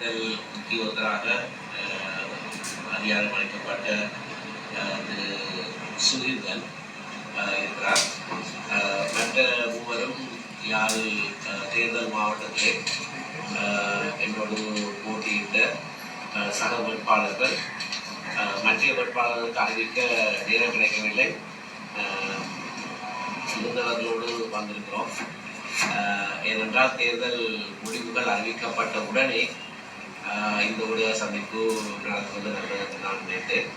தேர்தல் முக்கியத்தராக அஹ், அதிகாரம் அளிக்கப்பட்ட அஹ், திரு இருக்கிறார் மற்ற மூவரும் யாழ் தேர்தல் மாவட்டத்திலே என்னோடு போட்டியிட்ட சக வேட்பாளர்கள் மற்ற வேட்பாளர்களுக்கு அறிவிக்க நேரம் கிடைக்கவில்லை இருந்தவர்களோடு வந்திருக்கிறோம் ஏனென்றால் தேர்தல் முடிவுகள் அறிவிக்கப்பட்ட உடனே இந்த ஊடக சந்திப்பு நடத்துவது நல்லது நான் நினைத்தேன்.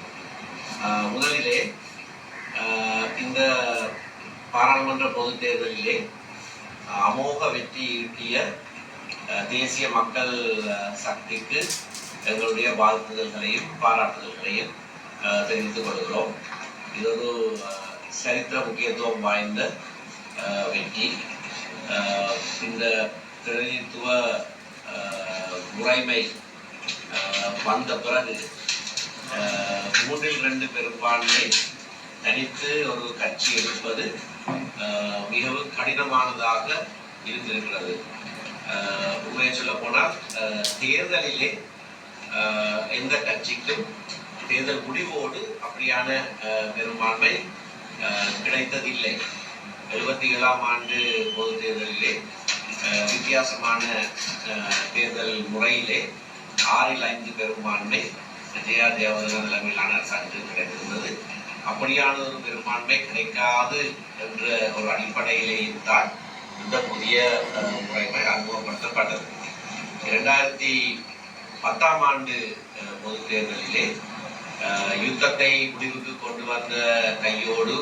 முதலிலே இந்த பாராளுமன்ற பொது தேர்தலிலே அமோக வெற்றி ஈட்டிய தேசிய மக்கள் சக்திக்கு எங்களுடைய வாழ்த்துதல்களையும் பாராட்டுதல்களையும் தெரிவித்துக் கொள்கிறோம். இது ஒரு சரித்திர முக்கியத்துவம் வாய்ந்த வெற்றி. இந்த பிரதிநிதித்துவ முறைமை வந்த பிறகு மூன்றில் ரெண்டு பெரும்பான்மை தனித்து ஒரு கட்சி எடுப்பது மிகவும் கடினமானதாக இருந்திருக்கிறது. உண்மையை சொல்ல போனால் தேர்தலிலே எந்த கட்சிக்கும் தேர்தல் முடிவோடு அப்படியான பெரும்பான்மை கிடைத்ததில்லை. எழுபத்தி ஏழாம் ஆண்டு பொது தேர்தலிலே வித்தியாசமான தேர்தல் முறையிலே ஆறில் ஐந்து பெரும்பான்மை ஜெயா தேவதா தலைமையிலான அரசாங்கத்துக்கு கிடைத்திருந்தது. அப்படியான ஒரு பெரும்பான்மை கிடைக்காது என்ற ஒரு அடிப்படையிலேயும் தான் இந்த புதிய முறைமை அறிமுகப்படுத்தப்பட்டது. இரண்டாயிரத்தி பத்தாம் ஆண்டு அஹ், பொதுத் தேர்தலிலே அஹ், யுத்தத்தை முடிவுக்கு கொண்டு வந்த கையோடு